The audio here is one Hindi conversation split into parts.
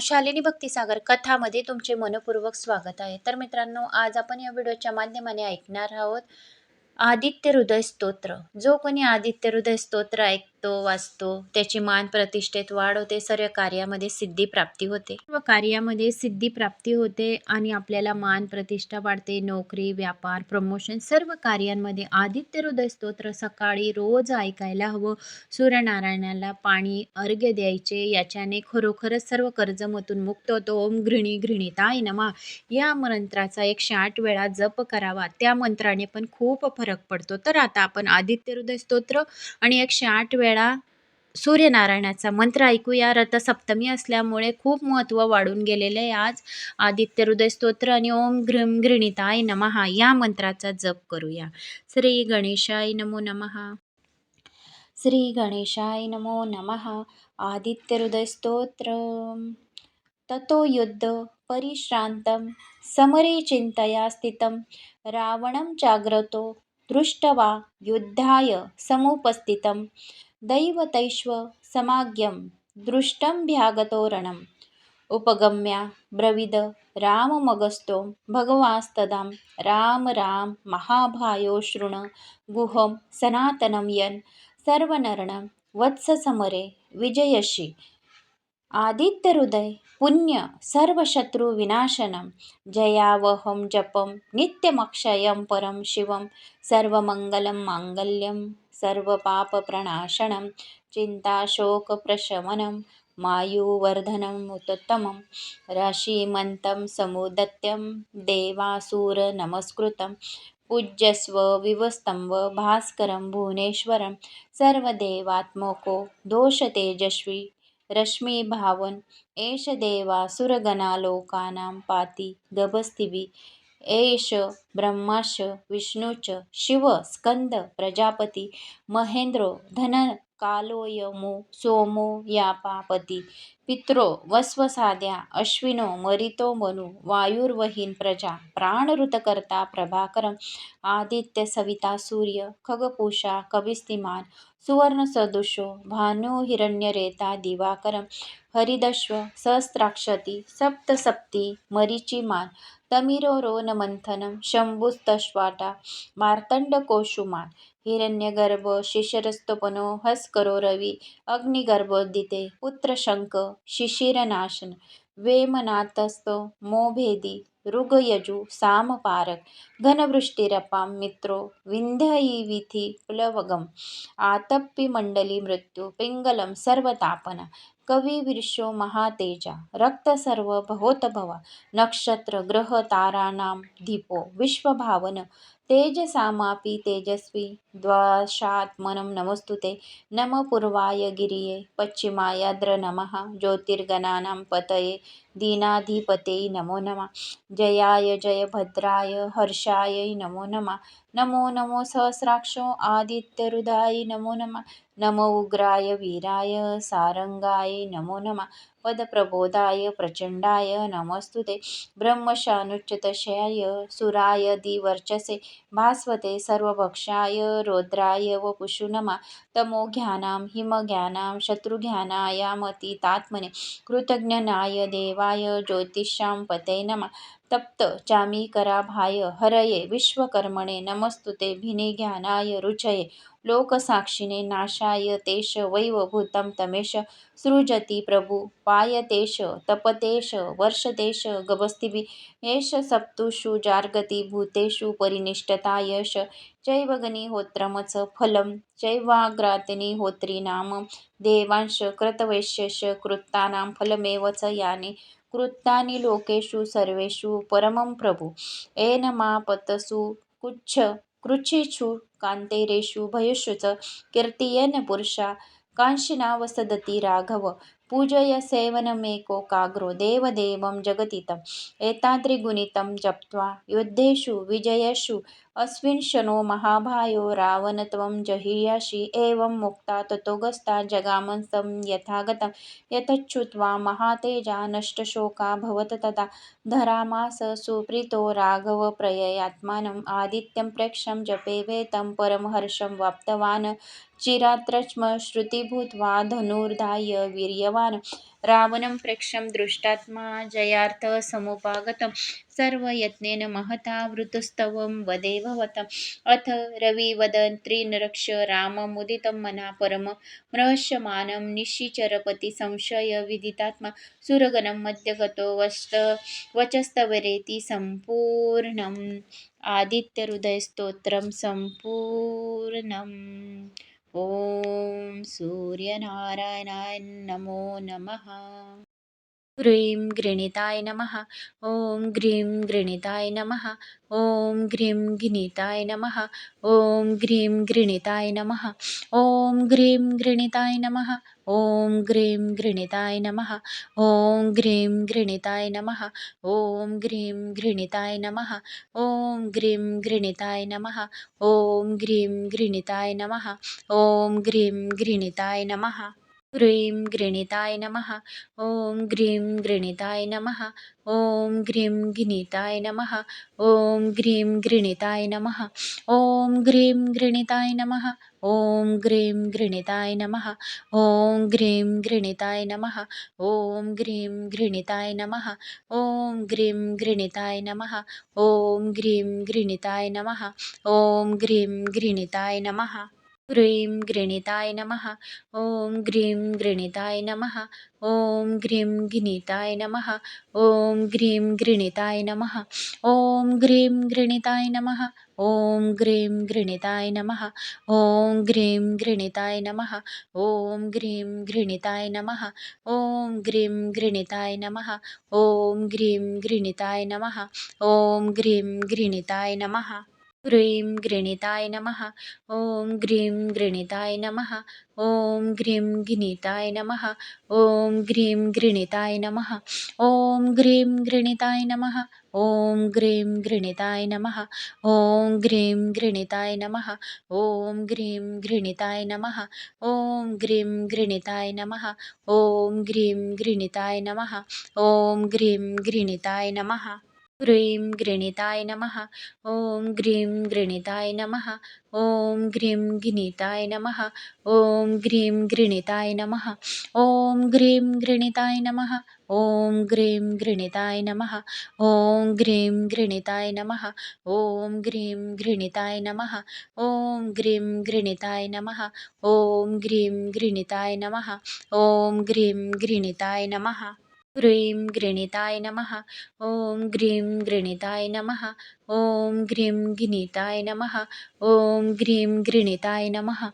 शालिनी भक्तिसागर कथामध्ये तुमचे मनपूर्वक स्वागत आहे. तर मित्रांनो आज आपण या व्हिडिओच्या माध्यमाने ऐकणार आहोत आदित्य हृदय स्तोत्र. जो कोणी आदित्य हृदय स्तोत्र ऐकतो वाचतो. त्याची मान प्रतिष्ठेत वाढ होते सर्व कार्यामध्ये सिद्धी प्राप्ती होते. सर्व कार्यामध्ये सिद्धी प्राप्ती होते आणि आपल्याला मान प्रतिष्ठा वाढते. नोकरी व्यापार प्रमोशन सर्व कार्यांमध्ये आदित्य हृदय स्तोत्र सकाळी रोज ऐकायला हवं. सूर्यनारायणाला पाणी अर्घ्य द्यायचे. याच्याने खरोखरच सर्व कर्जमतून मुक्त होतो. ओम घृणी घृणिताय नमा. या मंत्राचा एकशे आठ वेळा जप करावा. त्या मंत्राने पण खूप फरक पडतो. तर आता आपण आदित्य हृदय स्तोत्र आणि एकशे आठ वेळा सूर्यनारायणाचा मंत्र ऐकूया. रथसप्तमी असल्यामुळे खूप महत्त्व वाढून गेलेले आहे आज. आदित्य हृदय स्तोत्र आणि ओम घृम घृणिताय नमहा या मंत्राचा जप करूया. श्री गणेशाय नमो नमहा श्री गणेशाय नमो नमः. आदित्य हृदय स्तोत्र. ततो युद्ध परिश्रांतं समरे चिंतया स्थितं. रावणं जाग्रतो. दृष्टवा युद्धाय समुपस्थितं. दैवतैश्व समाज्ञं दृष्टं भ्यागतोरणम् उपगम्या ब्रविद राममगस्तो भगवास्तदां। राम राम महाभायो शृण गुहं सनातनं यन् सर्वनरणं वत्ससमरे विजयशी। आदित्यहृदय पुण्य सर्वशत्रुविनाशनं जयावहं जपं नित्यमक्षयं परं शिवं सर्वमङ्गलं माङ्गल्यम्। सर्वपापप्रणाशनं चिन्ताशोकप्रशमनं मायुवर्धनम् उत्तमं राशीमन्तं समुदत्यं, देवासुरनमस्कृतं पूज्यस्व विवस्तंव भास्करं भुवनेश्वरं, सर्वदेवात्मको दोषतेजस्वी रश्मिभावन, एष देवासुरगणालोकानां पाति गभस्तिभिः एष ब्रह्माश विष्णुच, शिव, स्कंद, प्रजापती, महेंद्रो धन कालोयमो सोमो, यापापती, पित्रो वस्वसाद्या अश्विनो, मरितो, मनु, वायुर्वहीन प्रजा, प्राणऋतकर्ता, प्रभाकरम, आदित्य, सविता, सूर्य, खगपूषा, कविस्तिमान, सुवर्णसदृशो भानु हिरण्यरेता दिवाकरम, हरिदश्व, सहस्राक्षती, सप्तसप्ती, मरीचिमान तमिरोरोनमंथनं शंभुस्तश्वाटा मार्तंडकोशुमान् हिरण्यगर्भ शिशिरस्तपनो हस्करो रवि अग्निगर्भोदिते पुत्रशंक शिशिरनाशन वेमनाथस्तो मोभेदी ऋगयजु सामपारक घनवृष्टिरपां मित्रो विंध्यविथी प्लवगम आतप्पी मृत्यू पिंगलम सर्वतापना कवी विर्षो महातेजा रक्त सर्व भवोत भवा नक्षत्र ग्रह ताराणां दीपो विश्वभावन तेजसामापि तेजस्वी द्वाशात्मनं नमस्तुते नम पूर्वाय गिरिये पश्चिमायाद्र नमः ज्योतिर्गणानां पतये दीनाधिपते नमो नमः जयाय जय भद्राय हर्षाय नमो नमः नमो नमो सहस्राक्षो आदित्यहृदाय नमो नमः। नमो उग्राय वीराय सारंगाय नमो नमः। पदप्रबोधाय प्रचंडाय नमस्तुते। ब्रह्मशानुच्चतशयाय सुराय दिवर्चसे। भास्वते सर्वभक्षाय रोद्राय व पुषुनमा तमोघ्यानां हिमज्ञानां शत्रुघ्यानायामतीतात्मने कृतज्ञनाय देवाय ज्योतिषां पते नमः। तप्त चामीकराभाय हरये विश्वकर्मणे नम। नमस्तुते भिनिज्ञानाय रुचये। लोकसाक्षिणे नाशाय तेश वैवभूतं तमेश। सृजती प्रभु पायतेश तपतेश वर्षतेश गभस्तिभिः। एष सप्तुषु जार्गती भूतेषु परिनिष्ठतायश चैवगनिहोत्रमच फलं जैवाग्रातिनिहोत्रीनाम देवांश कृतवैश्यश कृत्तानां फलमेव च यानि। कृत्तानि लोकेषु सर्वेषु परमं प्रभु। एनमापतसु कुच्छ कृच्छिषु कान्तेरेषु भयेषु च कीर्तियन पुरुषा कांशिनावसदति राघव। पूजय सेवनमेको काग्रो देवदेवं जगतितम् एताद्रिगुणितं जप्त्वा युद्धेषु विजयेषु अस्मिन् महाभायो रावणत्वं जहियासि एवं मुक्ता ततोगस्ता जगामन्तं यथागतं। यतच्छ्रुत्वा महातेजा नष्टशोका भवत तदा धरामास सुप्रीतो राघवप्रययात्मानम् आदित्यं प्रेक्षं जपे वेतं परमहर्षं वाप्तवान्। चिरात्रश्म श्रुतिभूत्वा धनुर्धाय वीर्यवान् भगवान्। रावणं प्रेक्षं दृष्टात्मा जयार्थ समुपागतं। सर्वयत्नेन महता वृतस्तवं वदेववतम् अथ रविवदन् त्रिनरक्ष राममुदितं मना परम। रहस्यमानं निशिचरपति संशयविदितात्मा सुरगणं मध्यगतो वस्त वचस्तवरेति सम्पूर्णम्। आदित्यहृदयस्तोत्रं सम्पूर्णम्। ॐ सूर्यनारायणाय नमो नमः ग्रीं गृणिताय नमः ॐ ग्रीं गृणिताय नमः ॐ ग्रीं गिनिताय नमः ॐ ग्रीं गृणिताय नमः ॐ ग्रीं गृणिताय नमः ॐ ग्रीं गृणिताय नमः ॐ ग्रीं गृणिताय नमः ॐ ग्रीं गृणिताय नमः ॐ ग्रीं गृणिताय नमः ॐ ग्रीं गृणिताय नमः ॐ ग्रीं गृणिताय नमः ग्रीं गृणिताय नमः ॐ ग्रीं गृणिताय नमः ॐ ग्रीं गिनिताय नमः ॐ ग्रीं गृणिताय नमः ॐ ग्रीं गृणिताय नमः ॐ ग्रीं गृणिताय नमः ॐ ग्रीं गृणिताय नमः ॐ ग्रीं गृणिताय नमः ॐ ग्रीं गृणिताय नमः ॐ ग्रीं गृणिताय नमः ॐ ग्रीं गृणिताय नमः ग्रीं गृणिताय नमः ॐ ग्रीं गृणिताय नमः ॐ ग्रीं गिनिताय नमः ॐ ग्रीं गृणिताय नमः ॐ ग्रीं गृणिताय नमः ॐ ग्रीं गृणिताय नमः ॐ ग्रीं गृणिताय नमः ॐ ग्रीं गृणिताय नमः ॐ ग्रीं गृणिताय नमः ॐ ग्रीं गृणिताय नमः ॐ ग्रीं गृणिताय नमः ग्रीं गृणिताय नमः ॐ ग्रीं गृणिताय नमः ॐ ग्रीं गिनिताय नमः ॐ ग्रीं गृणिताय नमः ॐ ग्रीं गृणिताय नमः ॐ ग्रीं गृणिताय नमः ॐ ग्रीं गृणिताय नमः ॐ ग्रीं गृणिताय नमः ॐ ग्रीं गृणिताय नमः ॐ ग्रीं गृणिताय नमः ॐ ग्रीं गृणिताय नमः गृणिताय नमः ॐ ग्रीं गृणिताय नमः ॐ ग्रीं गिनिताय नमः ॐ ग्रीं गृणिताय नमः ॐ ग्रीं गृणिताय नमः ॐ ग्रीं गृणिताय नमः ॐ ग्रीं गृणिताय नमः ॐ ग्रीं गृणिताय नमः ॐ ग्रीं गृणिताय नमः ॐ ग्रीं गृणिताय नमः ॐ ग्रीं गृणिताय नमः ग्रीं गृणिताय नमः ॐ ग्रीं गृणिताय नमः ॐ ग्रीं गिनिताय नमः ॐ ग्रीं गृणिताय नमः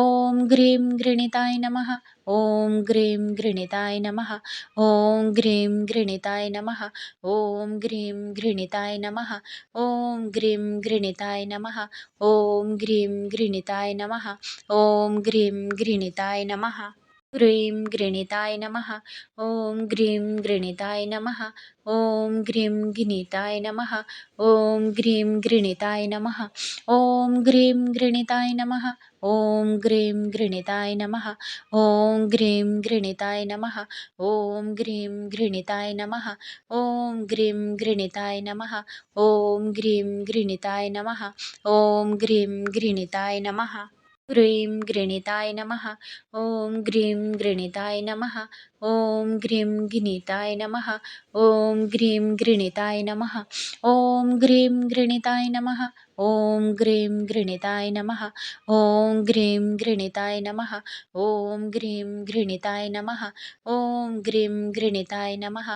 ॐ ग्रीं गृणिताय नमः ॐ ग्रीं गृणिताय नमः ॐ ग्रीं गृणिताय नमः ॐ ग्रीं गृणिताय नमः ॐ ग्रीं गृणिताय नमः ॐ ग्रीं गृणिताय नमः ॐ ग्रीं गृणिताय नमः ग्रीं गृणिताय नमः ॐ ग्रीं गृणिताय नमः ॐ ग्रीं गिनिताय नमः ॐ ग्रीं गृणिताय नमः ॐ ग्रीं गृणिताय नमः ॐ ग्रीं गृणिताय नमः ॐ ग्रीं गृणिताय नमः ॐ ग्रीं गृणिताय नमः ॐ ग्रीं गृणिताय नमः ॐ ग्रीं गृणिताय नमः ॐ ग्रीं गृणिताय नमः ग्रीं गृणिताय नमः ॐ ग्रीं गृणिताय नमः ॐ ग्रीं गिनिताय नमः ॐ ग्रीं गृणिताय नमः ॐ ग्रीं गृणिताय नमः ॐ ग्रीं गृणिताय नमः ॐ ग्रीं गृणिताय नमः ॐ ग्रीं गृणिताय नमः ॐ ग्रीं गृणिताय नमः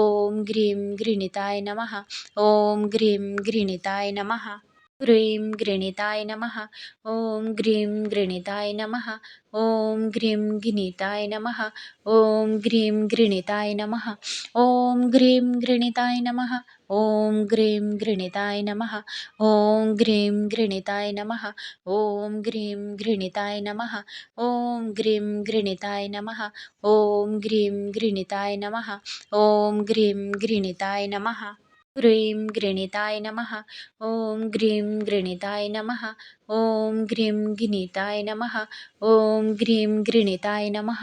ॐ ग्रीं गृणिताय नमः ॐ ग्रीं गृणिताय नमः ग्रीं गृणिताय नमः ॐ ग्रीं गृणिताय नमः ॐ ग्रीं गिनिताय नमः ॐ ग्रीं गृणिताय नमः ॐ ग्रीं गृणिताय नमः ॐ ग्रीं गृणिताय नमः ॐ ग्रीं गृणिताय नमः ॐ ग्रीं गृणिताय नमः ॐ ग्रीं गृणिताय नमः ॐ ग्रीं गृणिताय नमः ॐ ग्रीं गृणिताय नमः ग्रीं गृणिताय नमः ॐ ग्रीं गृणिताय नमः ॐ ग्रीं गिनिताय नमः ॐ ग्रीं गृणिताय नमः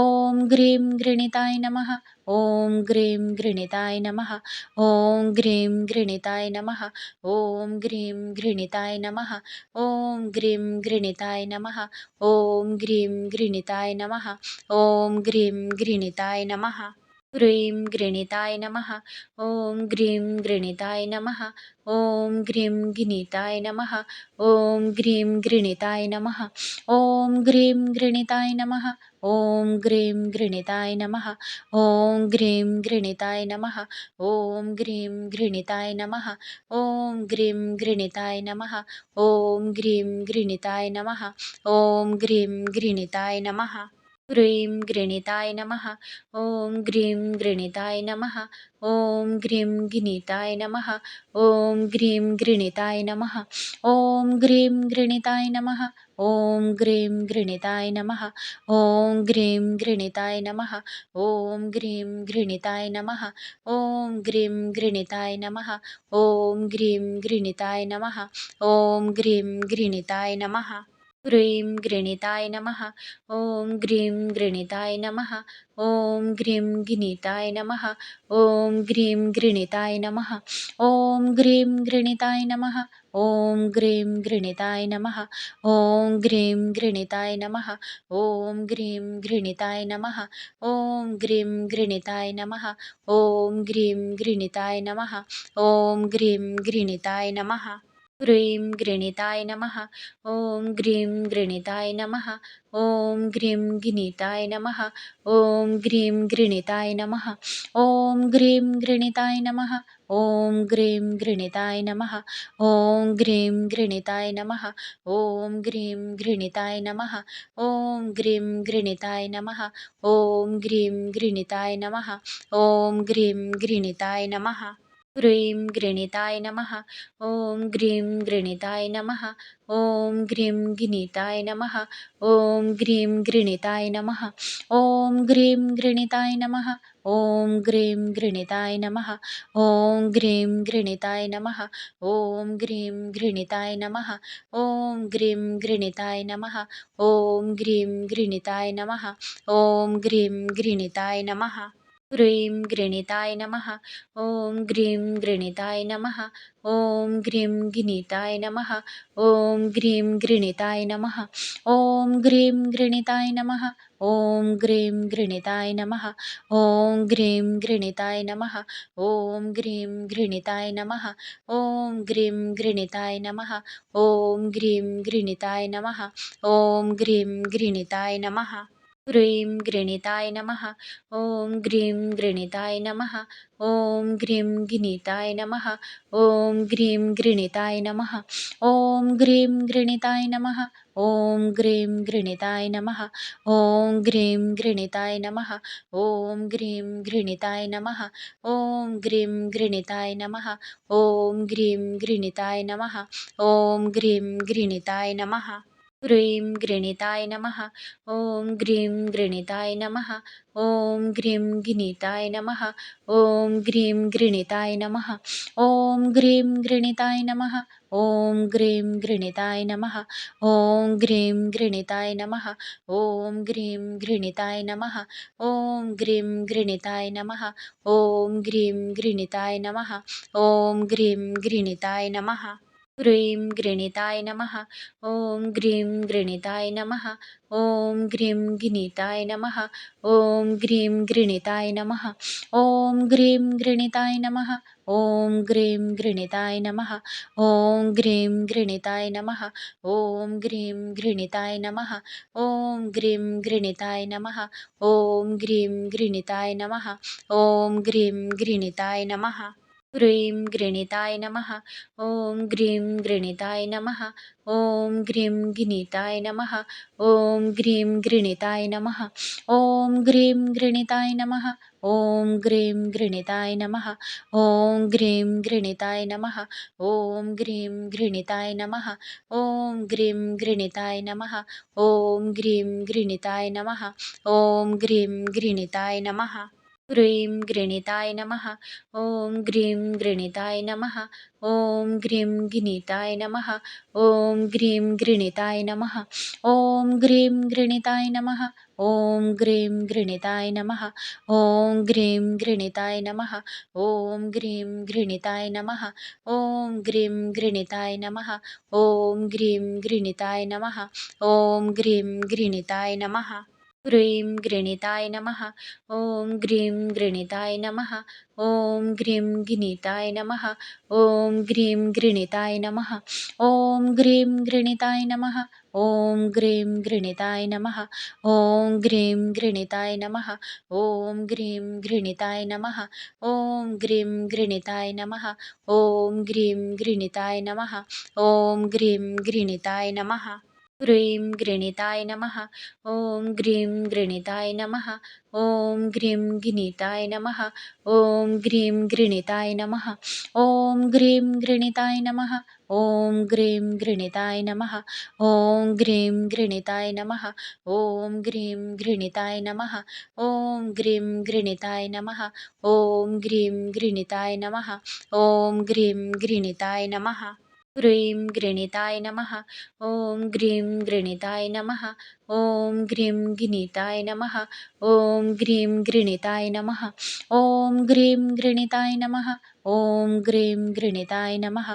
ॐ ग्रीं गृणिताय नमः ॐ ग्रीं गृणिताय नमः ॐ ग्रीं गृणिताय नमः ॐ ग्रीं गृणिताय नमः ॐ ग्रीं गृणिताय नमः ॐ ग्रीं गृणिताय नमः ॐ ग्रीं गृणिताय नमः ग्रीं गृणिताय नमः ॐ ग्रीं गृणिताय नमः ॐ ग्रीं गिनिताय नमः ॐ ग्रीं गृणिताय नमः ॐ ग्रीं गृणिताय नमः ॐ ग्रीं गृणिताय नमः ॐ ग्रीं गृणिताय नमः ॐ ग्रीं गृणिताय नमः ॐ ग्रीं गृणिताय नमः ॐ ग्रीं गृणिताय नमः ॐ ग्रीं गृणिताय नमः ग्रीं गृणिताय नमः ॐ ग्रीं गृणिताय नमः ॐ ग्रीं गिनिताय नमः ॐ ग्रीं गृणिताय नमः ॐ ग्रीं गृणिताय नमः ॐ ग्रीं गृणिताय नमः ॐ ग्रीं गृणिताय नमः ॐ ग्रीं गृणिताय नमः ॐ ग्रीं गृणिताय नमः ॐ ग्रीं गृणिताय नमः ॐ ग्रीं गृणिताय नमः ग्रीं गृणिताय नमः ॐ ग्रीं गृणिताय नमः ॐ ग्रीं गिनिताय नमः ॐ ग्रीं गृणिताय नमः ॐ ग्रीं गृणिताय नमः ॐ ग्रीं गृणिताय नमः ॐ ग्रीं गृणिताय नमः ॐ ग्रीं गृणिताय नमः ॐ ग्रीं गृणिताय नमः ॐ ग्रीं गृणिताय नमः ॐ ग्रीं गृणिताय नमः ग्रीं गृणिताय नमः ॐ ग्रीं गृणिताय नमः ॐ ग्रीं गिनिताय नमः ॐ ग्रीं गृणिताय नमः ॐ ग्रीं गृणिताय नमः ॐ ग्रीं गृणिताय नमः ॐ ग्रीं गृणिताय नमः ॐ ग्रीं गृणिताय नमः ॐ ग्रीं गृणिताय नमः ॐ ग्रीं गृणिताय नमः ॐ ग्रीं गृणिताय नमः ग्रीं गृणिताय नमः ॐ ग्रीं गृणिताय नमः ॐ ग्रीं गिनिताय नमः ॐ ग्रीं गृणिताय नमः ॐ ग्रीं गृणिताय नमः ॐ ग्रीं गृणिताय नमः ॐ ग्रीं गृणिताय नमः ॐ ग्रीं गृणिताय नमः ॐ ग्रीं गृणिताय नमः ॐ ग्रीं गृणिताय नमः ॐ ग्रीं गृणिताय नमः गृणिताय नमः ॐ ग्रीं गृणिताय नमः ॐ ग्रीं गिनिताय नमः ॐ ग्रीं गृणिताय नमः ॐ ग्रीं गृणिताय नमः ॐ ग्रीं गृणिताय नमः ॐ ग्रीं गृणिताय नमः ॐ ग्रीं गृणिताय नमः ॐ ग्रीं गृणिताय नमः ॐ ग्रीं गृणिताय नमः ॐ ग्रीं गृणिताय नमः ग्रीं गृणिताय नमः ॐ ग्रीं गृणिताय नमः ॐ ग्रीं गिनिताय नमः ॐ ग्रीं गृणिताय नमः ॐ ग्रीं गृणिताय नमः ॐ ग्रीं गृणिताय नमः ॐ ग्रीं गृणिताय नमः ॐ ग्रीं गृणिताय नमः ॐ ग्रीं गृणिताय नमः ॐ ग्रीं गृणिताय नमः ॐ ग्रीं गृणिताय नमः ग्रीं गृणिताय नमः ॐ ग्रीं गृणिताय नमः ॐ ग्रीं गिनिताय नमः ॐ ग्रीं गृणिताय नमः ॐ ग्रीं गृणिताय नमः ॐ ग्रीं गृणिताय नमः ॐ ग्रीं गृणिताय नमः ॐ ग्रीं गृणिताय नमः ॐ ग्रीं गृणिताय नमः ॐ ग्रीं गृणिताय नमः ॐ ग्रीं गृणिताय नमः गृणिताय नमः ॐ ग्रीं गृणिताय नमः ॐ ग्रीं गिनिताय नमः ॐ ग्रीं गृणिताय नमः ॐ ग्रीं गृणिताय नमः ॐ ग्रीं गृणिताय नमः ॐ ग्रीं गृणिताय नमः ॐ ग्रीं गृणिताय नमः ॐ ग्रीं गृणिताय नमः ॐ ग्रीं गृणिताय नमः ॐ ग्रीं गृणिताय नमः ग्रीं गृणिताय नमः ॐ ग्रीं गृणिताय नमः ॐ ग्रीं गिनिताय नमः ॐ ग्रीं गृणिताय नमः ॐ ग्रीं गृणिताय नमः ॐ ग्रीं गृणिताय नमः ॐ ग्रीं गृणिताय नमः ॐ ग्रीं गृणिताय नमः ॐ ग्रीं गृणिताय नमः ॐ ग्रीं गृणिताय नमः ॐ ग्रीं गृणिताय नमः गृणिताय नमः ॐ ग्रीं गृणिताय नमः ॐ ग्रीं गिनिताय नमः ॐ ग्रीं गृणिताय नमः ॐ ग्रीं गृणिताय नमः ॐ ग्रीं गृणिताय नमः ॐ ग्रीं गृणिताय नमः ॐ ग्रीं गृणिताय नमः ॐ ग्रीं गृणिताय नमः ॐ ग्रीं गृणिताय नमः ॐ ग्रीं गृणिताय नमः ग्रीं गृणिताय नमः ॐ ग्रीं गृणिताय नमः ॐ ग्रीं गिनिताय नमः ॐ ग्रीं गृणिताय नमः ॐ ग्रीं गृणिताय नमः ॐ ग्रीं गृणिताय नमः ॐ ग्रीं गृणिताय नमः ॐ ग्रीं गृणिताय नमः ॐ ग्रीं गृणिताय नमः ॐ ग्रीं गृणिताय नमः ॐ ग्रीं गृणिताय नमः ग्रीं गृणिताय नमः ॐ ग्रीं गृणिताय नमः ॐ ग्रीं गिनिताय नमः ॐ ग्रीं गृणिताय नमः ॐ ग्रीं गृणिताय नमः ॐ ग्रीं गृणिताय नमः ॐ ग्रीं गृणिताय नमः ॐ ग्रीं गृणिताय नमः ॐ ग्रीं गृणिताय नमः ॐ ग्रीं गृणिताय नमः ॐ ग्रीं गृणिताय नमः ग्रीं गृणिताय नमः ॐ ग्रीं गृणिताय नमः ॐ ग्रीं गिनिताय नमः ॐ ग्रीं गृणिताय नमः ॐ ग्रीं गृणिताय नमः ॐ ग्रीं गृणिताय नमः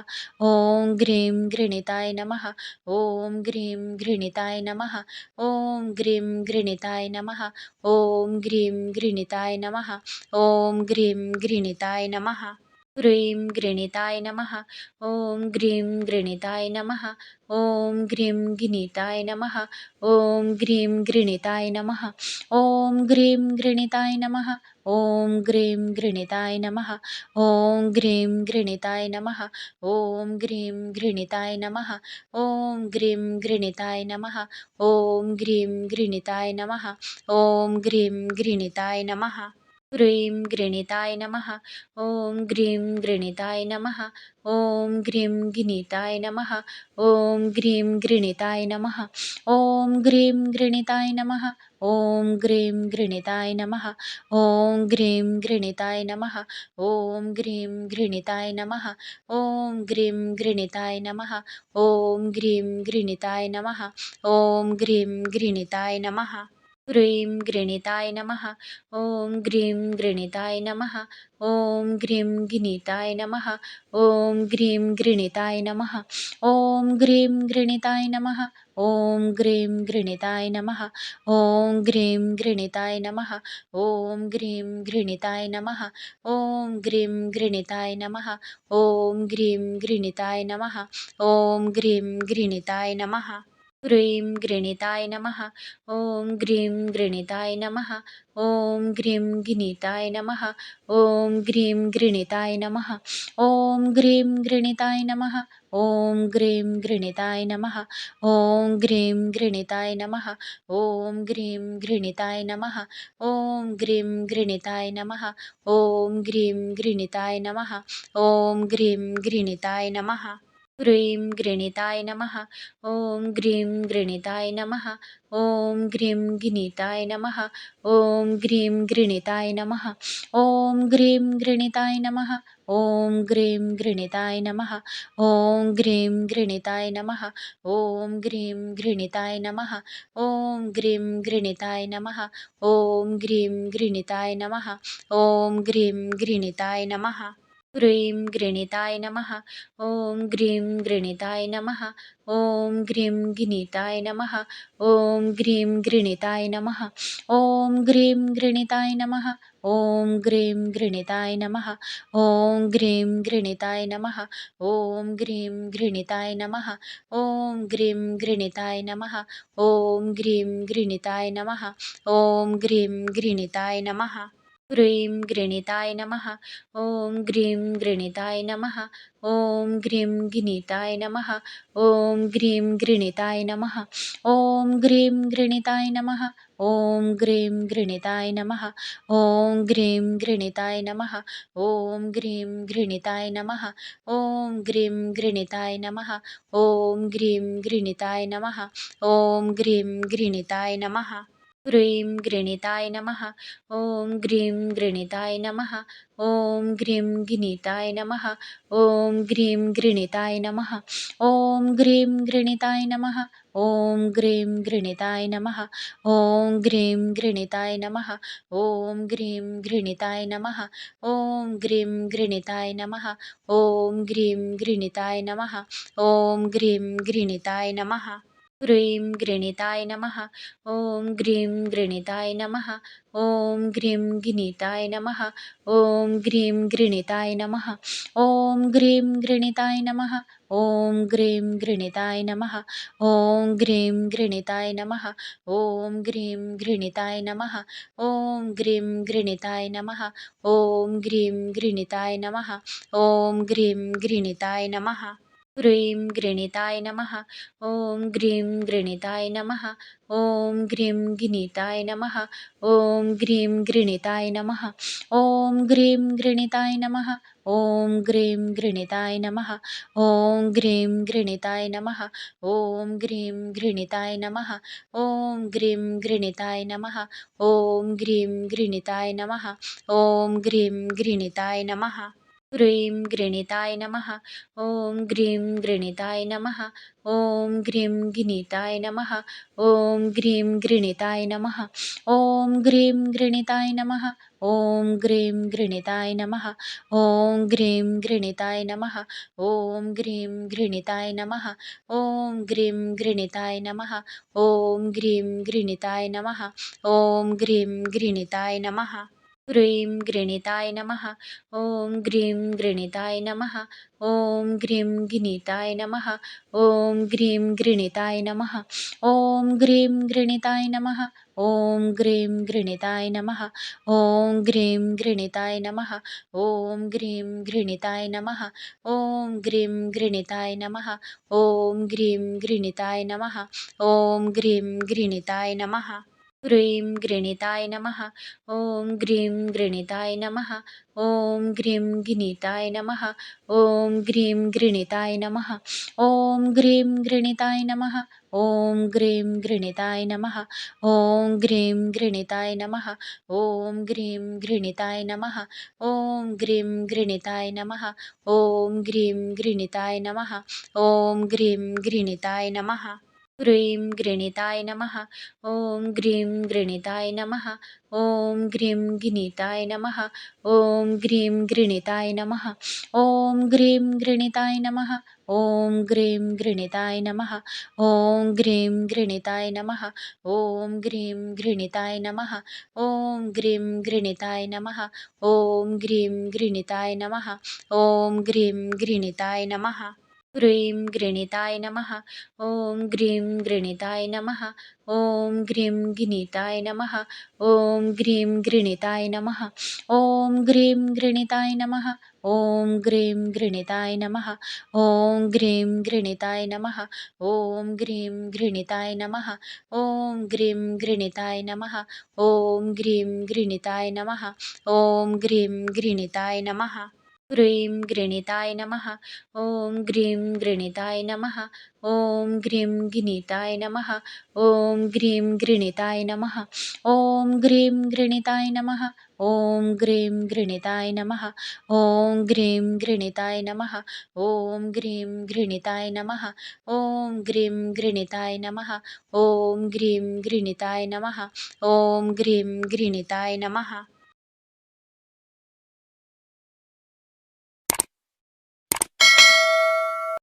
ॐ ग्रीं गृणिताय नमः ॐ ग्रीं गृणिताय नमः ॐ ग्रीं गृणिताय नमः ॐ ग्रीं गृणिताय नमः ॐ ग्रीं गृणिताय नमः ग्रीं गृणिताय नमः ॐ ग्रीं गृणिताय नमः ॐ ग्रीं गिनिताय नमः ॐ ग्रीं गृणिताय नमः ॐ ग्रीं गृणिताय नमः ॐ ग्रीं गृणिताय नमः ॐ ग्रीं गृणिताय नमः ॐ ग्रीं गृणिताय नमः ॐ ग्रीं गृणिताय नमः ॐ ग्रीं गृणिताय नमः ॐ ग्रीं गृणिताय नमः ग्रीं गृणिताय नमः ॐ ग्रीं गृणिताय नमः ॐ ग्रीं गिनिताय नमः ॐ ग्रीं गृणिताय नमः ॐ ग्रीं गृणिताय नमः ॐ ग्रीं गृणिताय नमः ॐ ग्रीं गृणिताय नमः ॐ ग्रीं गृणिताय नमः ॐ ग्रीं गृणिताय नमः ॐ ग्रीं गृणिताय नमः ॐ ग्रीं गृणिताय नमः ग्रीं गृणिताय नमः ॐ ग्रीं गृणिताय नमः ॐ ग्रीं गिनिताय नमः ॐ ग्रीं गृणिताय नमः ॐ ग्रीं गृणिताय नमः ॐ ग्रीं गृणिताय नमः ॐ ग्रीं गृणिताय नमः ॐ ग्रीं गृणिताय नमः ॐ ग्रीं गृणिताय नमः ॐ ग्रीं गृणिताय नमः ॐ ग्रीं गृणिताय नमः गृणिताय नमः ॐ ग्रीं गृणिताय नमः ॐ ग्रीं गिनिताय नमः ॐ ग्रीं गृणिताय नमः ॐ ग्रीं गृणिताय नमः ॐ ग्रीं गृणिताय नमः ॐ ग्रीं गृणिताय नमः ॐ ग्रीं गृणिताय नमः ॐ ग्रीं गृणिताय नमः ॐ ग्रीं गृणिताय नमः ॐ ग्रीं गृणिताय नमः ग्रीं गृणिताय नमः ॐ ग्रीं गृणिताय नमः ॐ ग्रीं गिनिताय नमः ॐ ग्रीं गृणिताय नमः ॐ ग्रीं गृणिताय नमः ॐ ग्रीं गृणिताय नमः ॐ ग्रीं गृणिताय नमः ॐ ग्रीं गृणिताय नमः ॐ ग्रीं गृणिताय नमः ॐ ग्रीं गृणिताय नमः ॐ ग्रीं गृणिताय नमः गृणिताय नमः ॐ ग्रीं गृणिताय नमः ॐ ग्रीं गिनिताय नमः ॐ ग्रीं गृणिताय नमः ॐ ग्रीं गृणिताय नमः ॐ ग्रीं गृणिताय नमः ॐ ग्रीं गृणिताय नमः ॐ ग्रीं गृणिताय नमः ॐ ग्रीं गृणिताय नमः ॐ ग्रीं गृणिताय नमः ॐ ग्रीं गृणिताय नमः ग्रीं गृणिताय नमः ॐ ग्रीं गृणिताय नमः ॐ ग्रीं गिनिताय नमः ॐ ग्रीं गृणिताय नमः ॐ ग्रीं गृणिताय नमः ॐ ग्रीं गृणिताय नमः ॐ ग्रीं गृणिताय नमः ॐ ग्रीं गृणिताय नमः ॐ ग्रीं गृणिताय नमः ॐ ग्रीं गृणिताय नमः ॐ ग्रीं गृणिताय नमः गृणिताय नमः ॐ ग्रीं गृणिताय नमः ॐ ग्रीं गिनिताय नमः ॐ ग्रीं गृणिताय नमः ॐ ग्रीं गृणिताय नमः ॐ ग्रीं गृणिताय नमः ॐ ग्रीं गृणिताय नमः ॐ ग्रीं गृणिताय नमः ॐ ग्रीं गृणिताय नमः ॐ ग्रीं गृणिताय नमः ॐ ग्रीं गृणिताय नमः ह्रीं गृणिताय नमः ॐ ग्रीं गृणिताय नमः ॐ ग्रीं गिनिताय नमः ॐ ग्रीं गृणिताय नमः ॐ ग्रीं गृणिताय नमः ॐ ग्रीं गृणिताय नमः ॐ ग्रीं गृणिताय नमः ॐ ग्रीं गृणिताय नमः ॐ ग्रीं गृणिताय नमः ॐ ग्रीं गृणिताय नमः ॐ ग्रीं गृणिताय नमः ह्रीं गृणिताय नमः ॐ ग्रीं गृणिताय नमः ॐ ग्रीं गिनिताय नमः ॐ ग्रीं गृणिताय नमः ॐ ग्रीं गृणिताय नमः ॐ ग्रीं गृणिताय नमः ॐ ग्रीं गृणिताय नमः ॐ ग्रीं गृणिताय नमः ॐ ग्रीं गृणिताय नमः ॐ ग्रीं गृणिताय नमः ॐ ग्रीं गृणिताय नमः गृणिताय नमः ॐ ग्रीं गृणिताय नमः ॐ ग्रीं गिनिताय नमः ॐ ग्रीं गृणिताय नमः ॐ ग्रीं गृणिताय नमः ॐ ग्रीं गृणिताय नमः ॐ ग्रीं गृणिताय नमः ॐ ग्रीं गृणिताय नमः ॐ ग्रीं गृणिताय नमः ॐ ग्रीं गृणिताय नमः ॐ ग्रीं गृणिताय नमः ह्रीं गृणिताय नमः ॐ ग्रीं गृणिताय नमः ॐ ग्रीं गिनिताय नमः ॐ ग्रीं गृणिताय नमः ॐ ग्रीं गृणिताय नमः ॐ ग्रीं गृणिताय नमः ॐ ग्रीं गृणिताय नमः ॐ ग्रीं गृणिताय नमः ॐ ग्रीं गृणिताय नमः ॐ ग्रीं गृणिताय नमः ॐ ग्रीं गृणिताय नमः गृणिताय नमः ॐ ग्रीं गृणिताय नमः ॐ ग्रीं गिनिताय नमः ॐ ग्रीं गृणिताय नमः ॐ ग्रीं गृणिताय नमः ॐ ग्रीं गृणिताय नमः ॐ ग्रीं गृणिताय नमः ॐ ग्रीं गृणिताय नमः ॐ ग्रीं गृणिताय नमः ॐ ग्रीं गृणिताय नमः ॐ ग्रीं गृणिताय नमः ह्रीं गृणिताय नमः ॐ ग्रीं गृणिताय नमः ॐ ग्रीं गिनिताय नमः ॐ ग्रीं गृणिताय नमः ॐ ग्रीं गृणिताय नमः ॐ ग्रीं गृणिताय नमः ॐ ग्रीं गृणिताय नमः ॐ ग्रीं गृणिताय नमः ॐ ग्रीं गृणिताय नमः ॐ ग्रीं गृणिताय नमः ॐ ग्रीं गृणिताय नमः गृणिताय नमः ॐ ग्रीं गृणिताय नमः ॐ ग्रीं गिनिताय नमः ॐ ग्रीं गृणिताय नमः ॐ ग्रीं गृणिताय नमः ॐ ग्रीं गृणिताय नमः ॐ ग्रीं गृणिताय नमः ॐ ग्रीं गृणिताय नमः ॐ ग्रीं गृणिताय नमः ॐ ग्रीं गृणिताय नमः ॐ ग्रीं गृणिताय नमः ह्रीं गृणिताय नमः ॐ ग्रीं गृणिताय नमः ॐ ग्रीं गिनिताय नमः ॐ ग्रीं गृणिताय नमः ॐ ग्रीं गृणिताय नमः ॐ ग्रीं गृणिताय नमः ॐ ग्रीं गृणिताय नमः ॐ ग्रीं गृणिताय नमः ॐ ग्रीं गृणिताय नमः ॐ ग्रीं गृणिताय नमः ॐ ग्रीं गृणिताय नमः